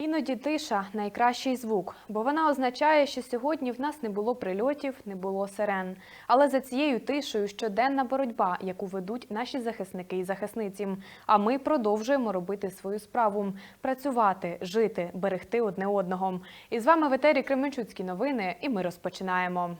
Іноді тиша найкращий звук, бо вона означає, що сьогодні в нас не було прильотів, не було сирен. Але за цією тишею щоденна боротьба, яку ведуть наші захисники і захисниці. А ми продовжуємо робити свою справу працювати, жити, берегти одне одного. І з вами в етері Кременчуцькі новини, і ми розпочинаємо.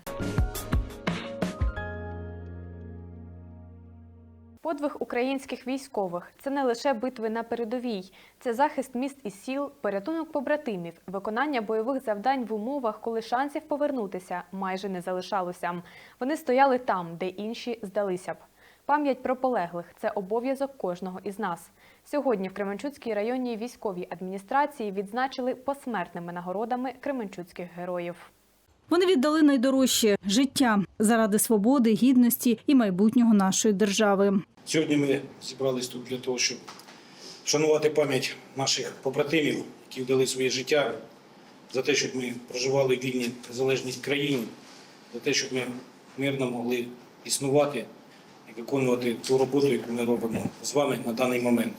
Подвиг українських військових це не лише битви на передовій, це захист міст і сіл, порятунок побратимів, виконання бойових завдань в умовах, коли шансів повернутися майже не залишалося. Вони стояли там, де інші здалися б. Пам'ять про полеглих це обов'язок кожного із нас. Сьогодні в Кременчуцькій районній військовій адміністрації відзначили посмертними нагородами кременчуцьких героїв. Вони віддали найдорожче життя заради свободи, гідності і майбутнього нашої держави. Сьогодні ми зібрались тут для того, щоб вшанувати пам'ять наших побратимів, які вдали своє життя за те, щоб ми проживали в вільній незалежній країні, за те, щоб ми мирно могли існувати і виконувати ту роботу, яку ми робимо з вами на даний момент.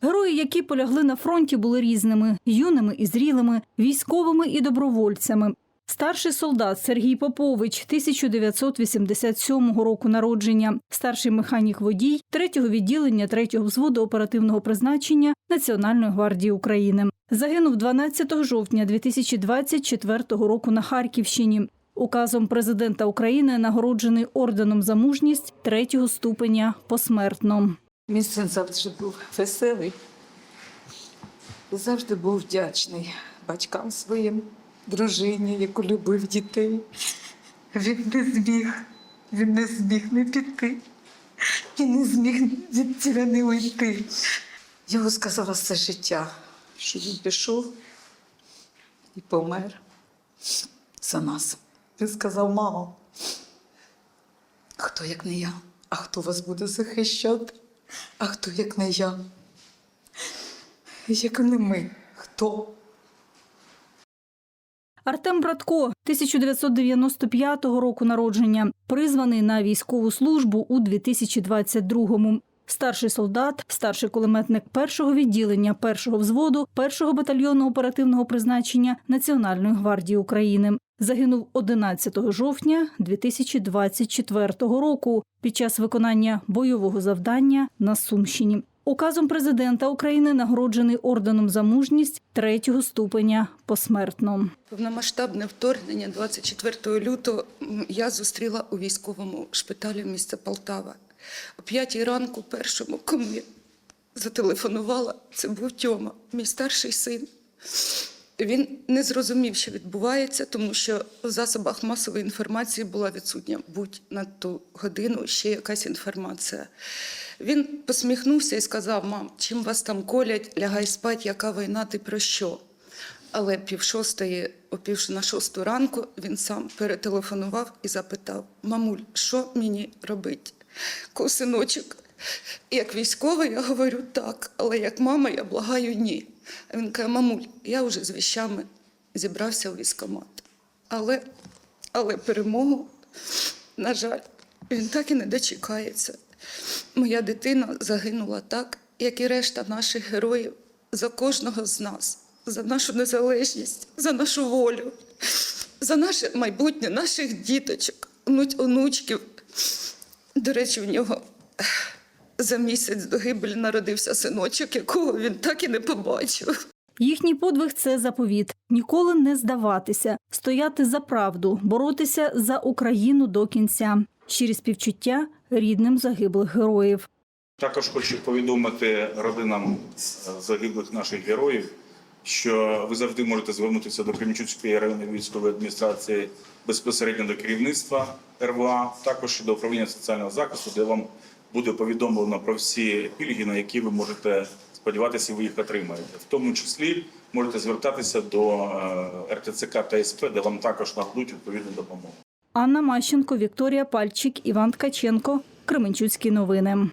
Герої, які полягли на фронті, були різними: юними і зрілими, військовими і добровольцями. Старший солдат Сергій Попович 1987 року народження, старший механік водій 3-го відділення 3-го взводу оперативного призначення Національної гвардії України. Загинув 12 жовтня 2024 року на Харківщині. Указом президента України нагороджений орденом за мужність 3-го ступеня посмертно. Мій син завжди був веселий завжди був вдячний батькам своїм, дружині, яку любив дітей. Він не зміг, він не зміг не піти. Він не зміг від тіля не уйти. Його сказала все життя, що він пішов і помер за нас. Він сказав, мамо, хто як не я, а хто вас буде захищати? А хто як не я? Як не ми? Хто? Артем Братко 1995 року народження, призваний на військову службу у 2022-му. Старший солдат, старший кулеметник першого відділення першого взводу, першого батальйону оперативного призначення Національної гвардії України. Загинув 11 жовтня 2024 року під час виконання бойового завдання на Сумщині. Указом президента України нагороджений орденом за мужність третього ступеня посмертно. Повномасштабне вторгнення 24 лютого я зустріла у військовому шпиталі міста Полтава. О п'ятій ранку першому, кому я зателефонувала, це був Тьома, мій старший син. Він не зрозумів, що відбувається, тому що в засобах масової інформації була відсутня будь на ту годину ще якась інформація. Він посміхнувся і сказав: Мам, чим вас там колять, лягай спать, яка війна, ти про що? Але пів шостої, о на шосту ранку він сам перетелефонував і запитав: Мамуль, що мені робить? Косиночок, як військовий, я говорю так, але як мама, я благаю ні. Він каже: Мамуль, я вже з віщами зібрався у військкомат. Але, але перемогу, на жаль, він так і не дочекається. Моя дитина загинула так, як і решта наших героїв, за кожного з нас, за нашу незалежність, за нашу волю, за наше майбутнє, наших діточок, онуч- онучків. До речі, в нього за місяць до гибелі народився синочок, якого він так і не побачив. Їхній подвиг це заповіт ніколи не здаватися, стояти за правду, боротися за Україну до кінця. Щирі співчуття рідним загиблих героїв. Також хочу повідомити родинам загиблих наших героїв, що ви завжди можете звернутися до Кремчуцької районної військової адміністрації безпосередньо до керівництва РВА, також і до управління соціального захисту, де вам буде повідомлено про всі пільги, на які ви можете сподіватися, ви їх отримаєте. В тому числі можете звертатися до е, РТЦК та СП, де вам також нададуть відповідну допомогу. Анна Мащенко, Вікторія Пальчик, Іван Ткаченко. Кременчуцькі новини.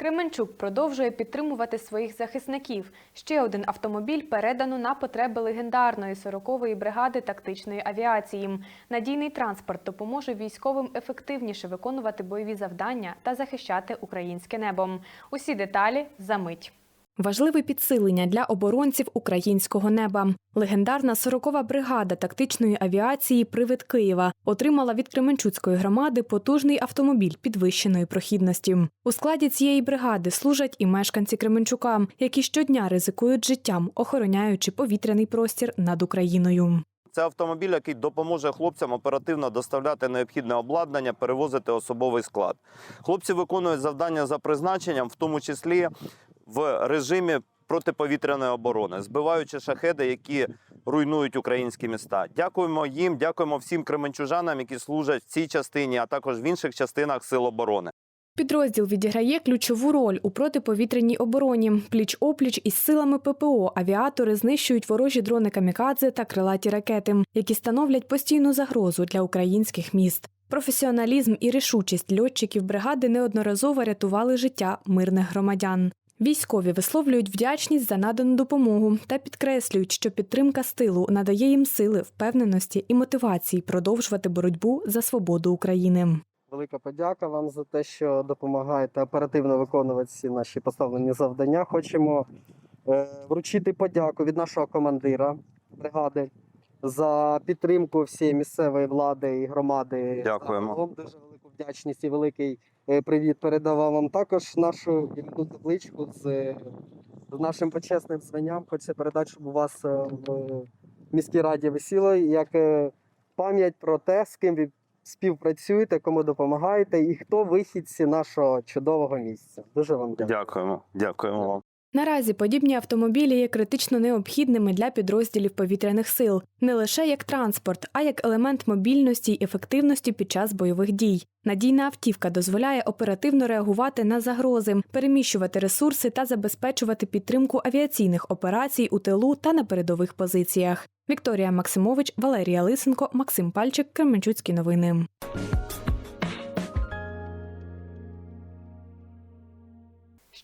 Кременчук продовжує підтримувати своїх захисників. Ще один автомобіль передано на потреби легендарної 40-ї бригади тактичної авіації. Надійний транспорт допоможе військовим ефективніше виконувати бойові завдання та захищати українське небо. Усі деталі за мить. Важливе підсилення для оборонців українського неба. Легендарна 40-ва бригада тактичної авіації Привид Києва отримала від Кременчуцької громади потужний автомобіль підвищеної прохідності. У складі цієї бригади служать і мешканці Кременчука, які щодня ризикують життям, охороняючи повітряний простір над Україною. Це автомобіль, який допоможе хлопцям оперативно доставляти необхідне обладнання, перевозити особовий склад. Хлопці виконують завдання за призначенням, в тому числі в режимі протиповітряної оборони, збиваючи шахеди, які руйнують українські міста. Дякуємо їм, дякуємо всім кременчужанам, які служать в цій частині, а також в інших частинах сил оборони. Підрозділ відіграє ключову роль у протиповітряній обороні. Пліч опліч із силами ППО авіатори знищують ворожі дрони камікадзе та крилаті ракети, які становлять постійну загрозу для українських міст. Професіоналізм і рішучість льотчиків бригади неодноразово рятували життя мирних громадян. Військові висловлюють вдячність за надану допомогу та підкреслюють, що підтримка стилу надає їм сили, впевненості і мотивації продовжувати боротьбу за свободу України. Велика подяка вам за те, що допомагаєте оперативно виконувати всі наші поставлені завдання. Хочемо е, вручити подяку від нашого командира бригади за підтримку всієї місцевої влади і громади. Дякуємо. Дуже велику вдячність і великий привіт передавав вам також нашу іменну табличку з, е, з нашим почесним званням. Хочеться передати, щоб у вас е, в міській раді висіло як е, пам'ять про те, з ким ви співпрацюєте, кому допомагаєте, і хто вихідці нашого чудового місця. Дуже вам дякую. Дякуємо, дякуємо вам. Наразі подібні автомобілі є критично необхідними для підрозділів повітряних сил не лише як транспорт, а як елемент мобільності й ефективності під час бойових дій. Надійна автівка дозволяє оперативно реагувати на загрози, переміщувати ресурси та забезпечувати підтримку авіаційних операцій у тилу та на передових позиціях. Вікторія Максимович, Валерія Лисенко, Максим Пальчик, Кременчуцькі новини.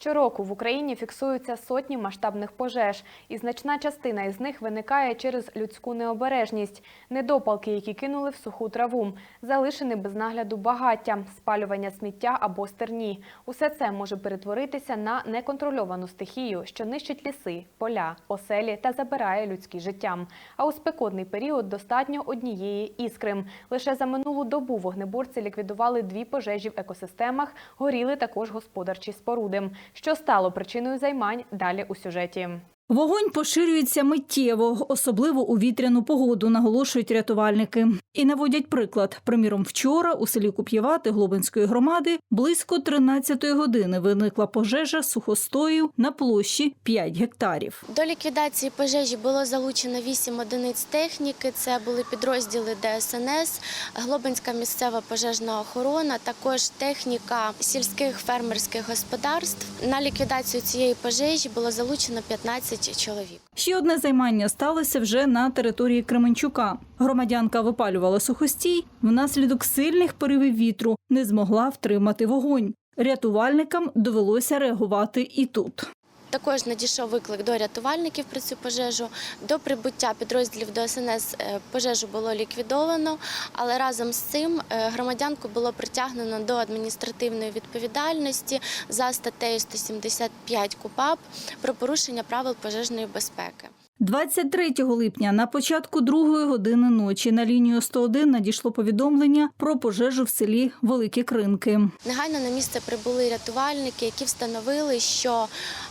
Щороку в Україні фіксуються сотні масштабних пожеж, і значна частина із них виникає через людську необережність, недопалки, які кинули в суху траву, залишені без нагляду багаття, спалювання сміття або стерні. Усе це може перетворитися на неконтрольовану стихію, що нищить ліси, поля, оселі та забирає людські життя. А у спекотний період достатньо однієї іскри. Лише за минулу добу вогнеборці ліквідували дві пожежі в екосистемах, горіли також господарчі споруди. Що стало причиною займань далі у сюжеті. Вогонь поширюється миттєво, особливо у вітряну погоду, наголошують рятувальники. І наводять приклад. Приміром, вчора у селі Куп'євати Глобинської громади близько 13-ї години виникла пожежа сухостою на площі 5 гектарів. До ліквідації пожежі було залучено 8 одиниць техніки. Це були підрозділи ДСНС, Глобинська місцева пожежна охорона, також техніка сільських фермерських господарств. На ліквідацію цієї пожежі було залучено 15 чоловік. Ще одне займання сталося вже на території Кременчука. Громадянка випалювала сухостій, внаслідок сильних поривів вітру не змогла втримати вогонь. Рятувальникам довелося реагувати і тут. Також надійшов виклик до рятувальників про цю пожежу. До прибуття підрозділів ДСНС СНС пожежу було ліквідовано, але разом з цим е, громадянку було притягнено до адміністративної відповідальності за статтею 175 КУПАП про порушення правил пожежної безпеки. 23 липня на початку другої години ночі на лінію 101 надійшло повідомлення про пожежу в селі Великі Кринки. Негайно на місце прибули рятувальники, які встановили, що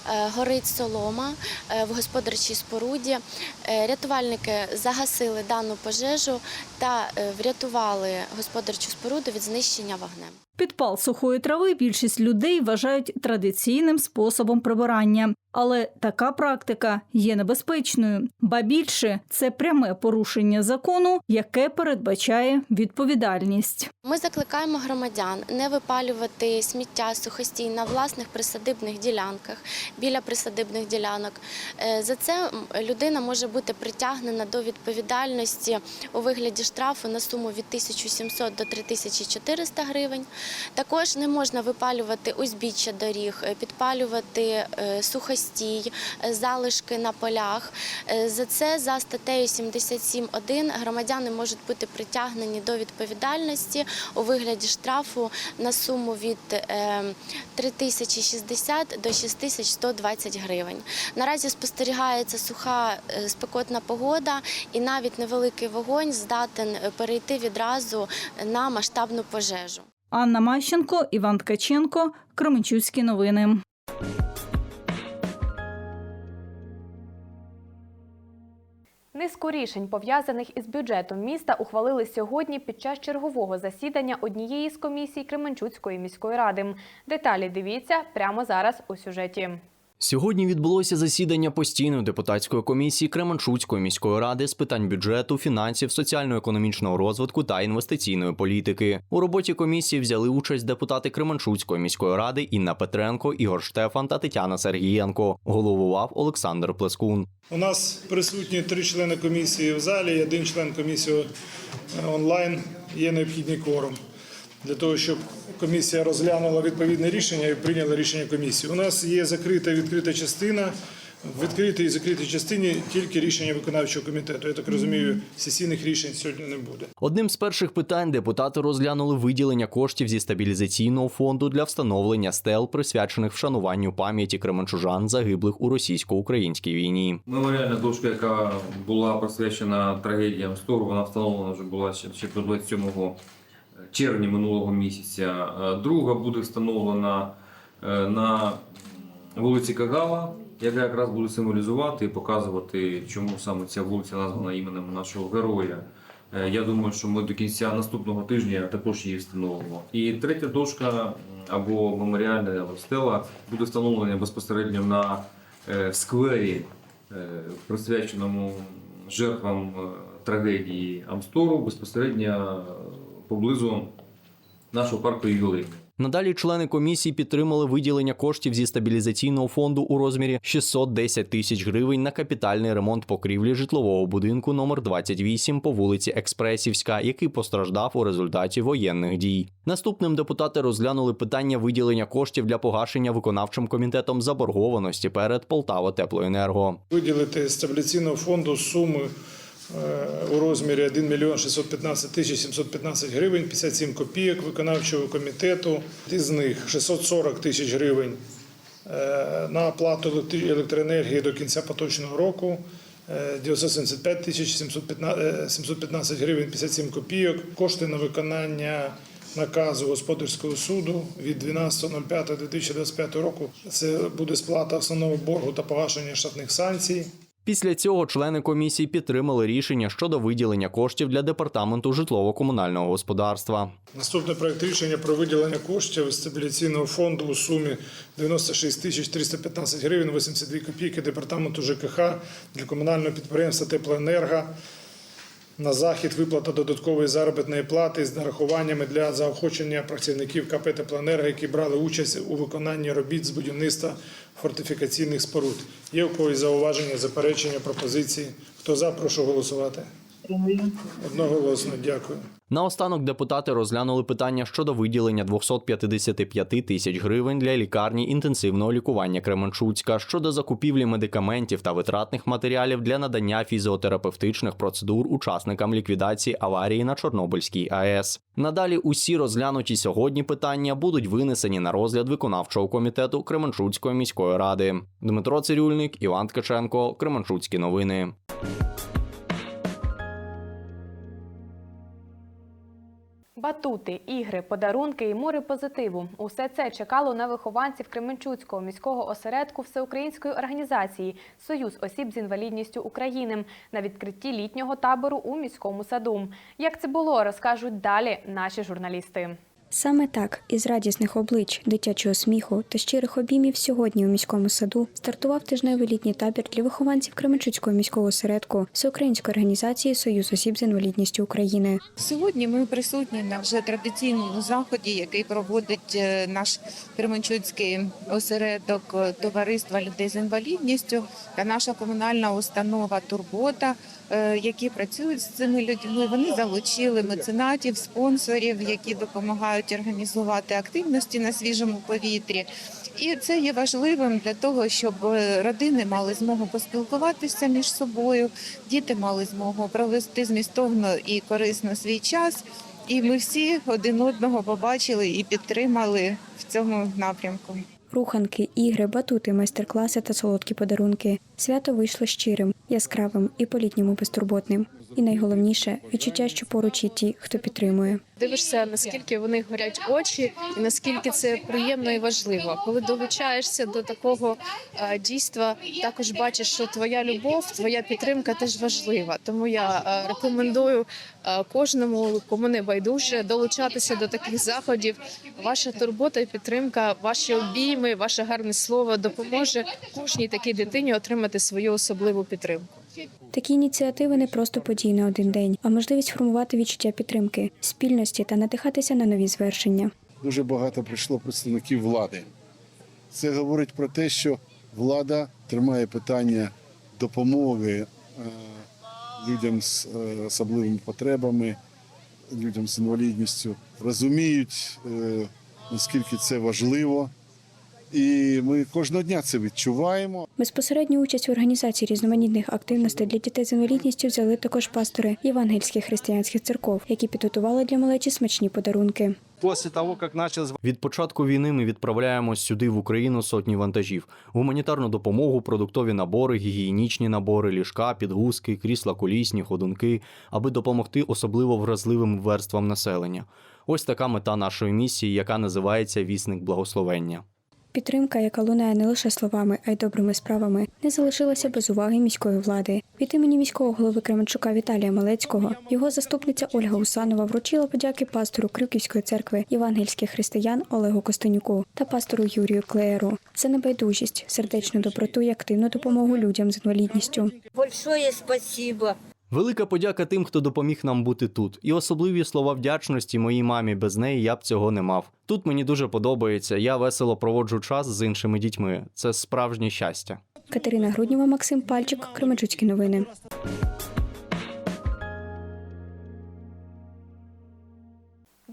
е, горить солома е, в господарчій споруді. Е, Рятувальники загасили дану пожежу та врятували господарчу споруду від знищення вогнем. Підпал сухої трави більшість людей вважають традиційним способом прибирання. Але така практика є небезпечною, ба більше це пряме порушення закону, яке передбачає відповідальність. Ми закликаємо громадян не випалювати сміття сухостій на власних присадибних ділянках біля присадибних ділянок. Е, За це людина може бути притягнена до відповідальності у вигляді штрафу на суму від 1700 до 3400 гривень. Також не можна випалювати узбіччя доріг, е, підпалювати е, сухостій, е, залишки на полях. За це за статтею 77.1 громадяни можуть бути притягнені до відповідальності у вигляді штрафу на суму від е, 3060 до 6120 гривень. Наразі спостерігається суха спекотна погода, і навіть невеликий вогонь здатен перейти відразу на масштабну пожежу. Анна Мащенко, Іван Ткаченко, Кременчуцькі новини. Низку рішень, пов'язаних із бюджетом міста, ухвалили сьогодні під час чергового засідання однієї з комісій Кременчуцької міської ради. Деталі дивіться прямо зараз у сюжеті. Сьогодні відбулося засідання постійної депутатської комісії Кременчуцької міської ради з питань бюджету, фінансів, соціально-економічного розвитку та інвестиційної політики. У роботі комісії взяли участь депутати Кременчуцької міської ради Інна Петренко, Ігор Штефан та Тетяна Сергієнко. Головував Олександр Плескун. У нас присутні три члени комісії в залі, один член комісії е, онлайн. Є необхідний кворум для того, щоб комісія розглянула відповідне рішення і прийняла рішення комісії. У нас є закрита і відкрита частина. В відкритій і закритій частині тільки рішення виконавчого комітету. Я так розумію, сесійних рішень сьогодні не буде. Одним з перших питань депутати розглянули виділення коштів зі стабілізаційного фонду для встановлення стел, присвячених вшануванню пам'яті кременчужан, загиблих у російсько-українській війні. Меморіальна дошка, яка була присвячена трагедіям Стору, вона встановлена вже була ще, ще до 27 червня минулого місяця. Е, Друга буде встановлена е, на вулиці Кагала, яка якраз буде символізувати і показувати, чому саме ця вулиця названа іменем нашого героя. Е, Я думаю, що ми до кінця наступного тижня також її встановимо. І третя дошка або меморіальна або стела буде встановлена безпосередньо на сквері, присвяченому жертвам трагедії Амстору, безпосередньо поблизу нашого парку ювілейний. Надалі члени комісії підтримали виділення коштів зі стабілізаційного фонду у розмірі 610 тисяч гривень на капітальний ремонт покрівлі житлового будинку номер 28 по вулиці Експресівська, який постраждав у результаті воєнних дій. Наступним депутати розглянули питання виділення коштів для погашення виконавчим комітетом заборгованості перед Полтава Теплоенерго. Виділити з стабіляційного фонду суми у розмірі 1 мільйон 615 тисяч 715 гривень, 57 копійок виконавчого комітету. Із них 640 тисяч гривень е, на оплату електроенергії до кінця поточного року. е, 975 тисяч 715 е, 715 гривень 57 копійок. Кошти на виконання наказу господарського суду від 12.05.2025 року. Це буде сплата основного боргу та погашення штатних санкцій. Після цього члени комісії підтримали рішення щодо виділення коштів для департаменту житлово-комунального господарства. Наступний проект рішення про виділення коштів з стабіляційного фонду у сумі 96 тисяч 315 гривень 82 копійки департаменту ЖКХ для комунального підприємства Теплоенерго на захід виплата додаткової заробітної плати з нарахуваннями для заохочення працівників КП Теплоенерго, які брали участь у виконанні робіт з будівництва фортифікаційних споруд. Є у когось зауваження, заперечення, пропозиції? Хто за, прошу голосувати. Одноголосно, дякую. Наостанок депутати розглянули питання щодо виділення 255 тисяч гривень для лікарні інтенсивного лікування Кременчуцька щодо закупівлі медикаментів та витратних матеріалів для надання фізіотерапевтичних процедур учасникам ліквідації аварії на Чорнобильській АЕС. Надалі усі розглянуті сьогодні питання будуть винесені на розгляд виконавчого комітету Кременчуцької міської ради. Дмитро Цирюльник, Іван Ткаченко, Кременчуцькі новини. Батути, ігри, подарунки і море позитиву – усе це чекало на вихованців Кременчуцького міського осередку всеукраїнської організації «Союз осіб з інвалідністю України» на відкритті літнього табору у міському саду. Як це було, розкажуть далі наші журналісти. Саме так, із радісних облич, дитячого сміху та щирих обіймів сьогодні у міському саду стартував тижневий літній табір для вихованців Кременчуцького міського осередку Всеукраїнської організації Союз осіб з інвалідністю України. Сьогодні ми присутні на вже традиційному заході, який проводить е, наш Кременчуцький осередок е, товариства людей з інвалідністю та наша комунальна установа Турбота, які працюють з цими людьми. Вони залучили меценатів, спонсорів, які допомагають організувати активності на свіжому повітрі. І це є важливим для того, щоб е, родини мали змогу поспілкуватися між собою, діти мали змогу провести змістовно і корисно свій час. І ми всі один одного побачили і підтримали в цьому напрямку. Руханки, ігри, батути, майстер-класи та солодкі подарунки. Свято вийшло щирим, яскравим і по-літньому безтурботним. І найголовніше відчуття, що поруч є ті, хто підтримує. Дивишся, наскільки в них горять очі, і наскільки це приємно і важливо. Коли долучаєшся до такого е, дійства, також бачиш, що твоя любов, твоя підтримка теж важлива. Тому я е, рекомендую е, кожному, кому не байдуже, долучатися до таких заходів. Ваша турбота і підтримка, ваші обійми, ваше гарне слово допоможе кожній такій дитині отримати свою особливу підтримку. Такі ініціативи не просто події на один день, а можливість формувати відчуття підтримки, спільності та надихатися на нові звершення. дуже багато прийшло представників влади. Це говорить про те, що влада тримає питання допомоги е, людям з е, особливими потребами, людям з інвалідністю, розуміють, е, наскільки це важливо. І ми кожного дня це відчуваємо. Безпосередню участь в організації різноманітних активностей для дітей з інвалідністю взяли також пастори євангельських християнських церков, які підготували для малечі смачні подарунки. После того, как началась Від початку війни ми відправляємо сюди в Україну сотні вантажів: гуманітарну допомогу, продуктові набори, гігієнічні набори, ліжка, підгузки, крісла колісні, ходунки, аби допомогти особливо вразливим верствам населення. Ось така мета нашої місії, яка називається Вісник благословення. Підтримка, яка лунає не лише словами, а й добрими справами, не залишилася без уваги міської влади. Від імені міського голови Кременчука Віталія Малецького його заступниця Ольга Усанова вручила подяки пастору Крюківської церкви євангельських християн Олегу Костенюку та пастору Юрію Клеєру за небайдужість, сердечну доброту і активну допомогу людям з інвалідністю. Большое спасибо. Велика подяка тим, хто допоміг нам бути тут, і особливі слова вдячності моїй мамі. Без неї я б цього не мав. Тут мені дуже подобається. Я весело проводжу час з іншими дітьми. Це справжнє щастя. Катерина Груднєва, Максим Пальчик, Кременчуцькі новини.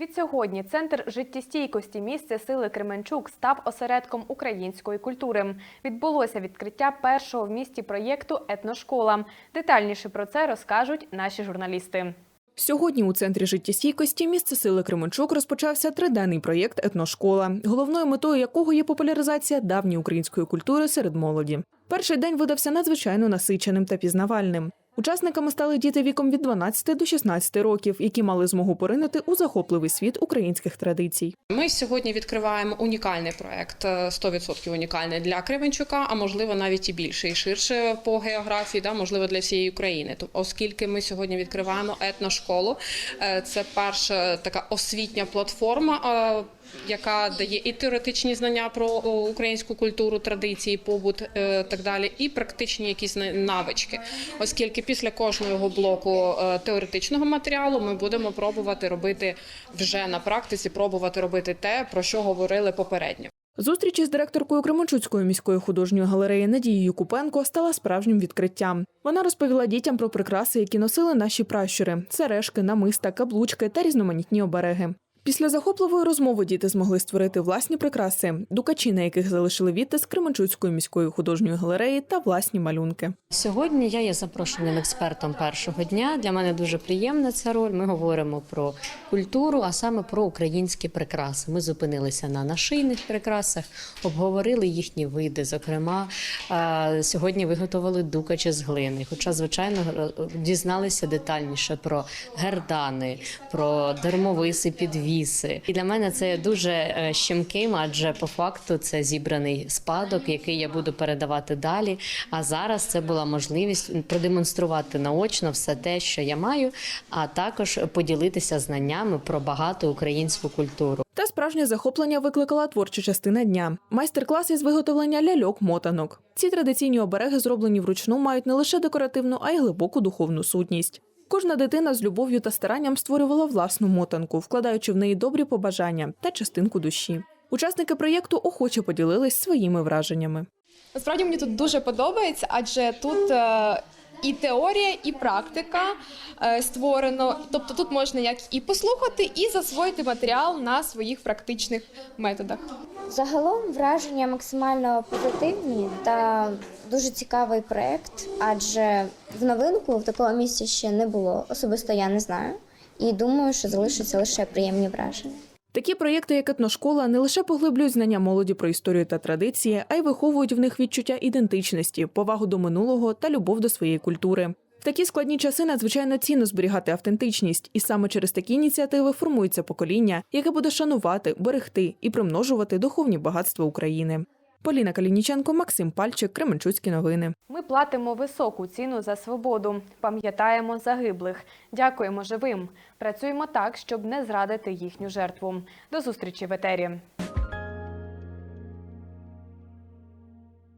Відсьогодні центр життєстійкості місце сили Кременчук став осередком української культури. Відбулося відкриття першого в місті проєкту Етношкола. Детальніше про це розкажуть наші журналісти. Сьогодні у центрі життєстійкості місце сили Кременчук розпочався триденний проєкт Етношкола, головною метою якого є популяризація давньої української культури серед молоді. Перший день видався надзвичайно насиченим та пізнавальним. Учасниками стали діти віком від 12 до 16 років, які мали змогу поринути у захопливий світ українських традицій. Ми сьогодні відкриваємо унікальний проект, е, 100% унікальний для Кременчука, а можливо навіть і більше, і ширше по географії, да, можливо, для всієї України. Тоб- Оскільки ми сьогодні відкриваємо етношколу, е, це перша така освітня платформа. Е, Яка дає і теоретичні знання про українську культуру, традиції, побут е, так далі, і практичні якісь на- навички, оскільки після кожного блоку е, теоретичного матеріалу ми будемо пробувати робити вже на практиці, пробувати робити те, про що говорили попередньо. Зустріч із директоркою Кременчуцької міської художньої галереї Надією Купенко стала справжнім відкриттям. Вона розповіла дітям про прикраси, які носили наші пращури: сережки, намиста, каблучки та різноманітні обереги. Після захопливої розмови діти змогли створити власні прикраси, дукачі, на яких залишили відтиск Кременчуцької міської художньої галереї та власні малюнки. Сьогодні я є запрошеним експертом першого дня. Для мене дуже приємна ця роль. Ми говоримо про культуру, а саме про українські прикраси. Ми зупинилися на нашийних прикрасах, обговорили їхні види. Зокрема, е, сьогодні виготовили дукачі з глини. Хоча, звичайно, дізналися детальніше про гердани, про дармовиси, підвіси. Навіси. І для мене це дуже е, щемким, адже по факту це зібраний спадок, який я буду передавати далі. А зараз це була можливість продемонструвати наочно все те, що я маю, а також поділитися знаннями про багату українську культуру. Та справжнє захоплення викликала творча частина дня майстер-клас із виготовлення ляльок-мотанок. Ці традиційні обереги, зроблені вручну, мають не лише декоративну, а й глибоку духовну сутність. Кожна дитина з любов'ю та старанням створювала власну мотанку, вкладаючи в неї добрі побажання та частинку душі. Учасники проєкту охоче поділились своїми враженнями. Насправді мені тут дуже подобається, адже тут е, і теорія, і практика е, створено. Тобто тут можна як і послухати, і засвоїти матеріал на своїх практичних методах. Загалом враження максимально позитивні та дуже цікавий проект, адже в новинку в такому місці ще не було. Особисто я не знаю. І думаю, що залишаться лише приємні враження. Такі проєкти, як етношкола, не лише поглиблюють знання молоді про історію та традиції, а й виховують в них відчуття ідентичності, повагу до минулого та любов до своєї культури. В такі складні часи надзвичайно цінно зберігати автентичність, і саме через такі ініціативи формується покоління, яке буде шанувати, берегти і примножувати духовні багатства України. Поліна Калініченко, Максим Пальчик, Кременчуцькі новини. Ми платимо високу ціну за свободу, пам'ятаємо загиблих, дякуємо живим. Працюємо так, щоб не зрадити їхню жертву. До зустрічі в етері.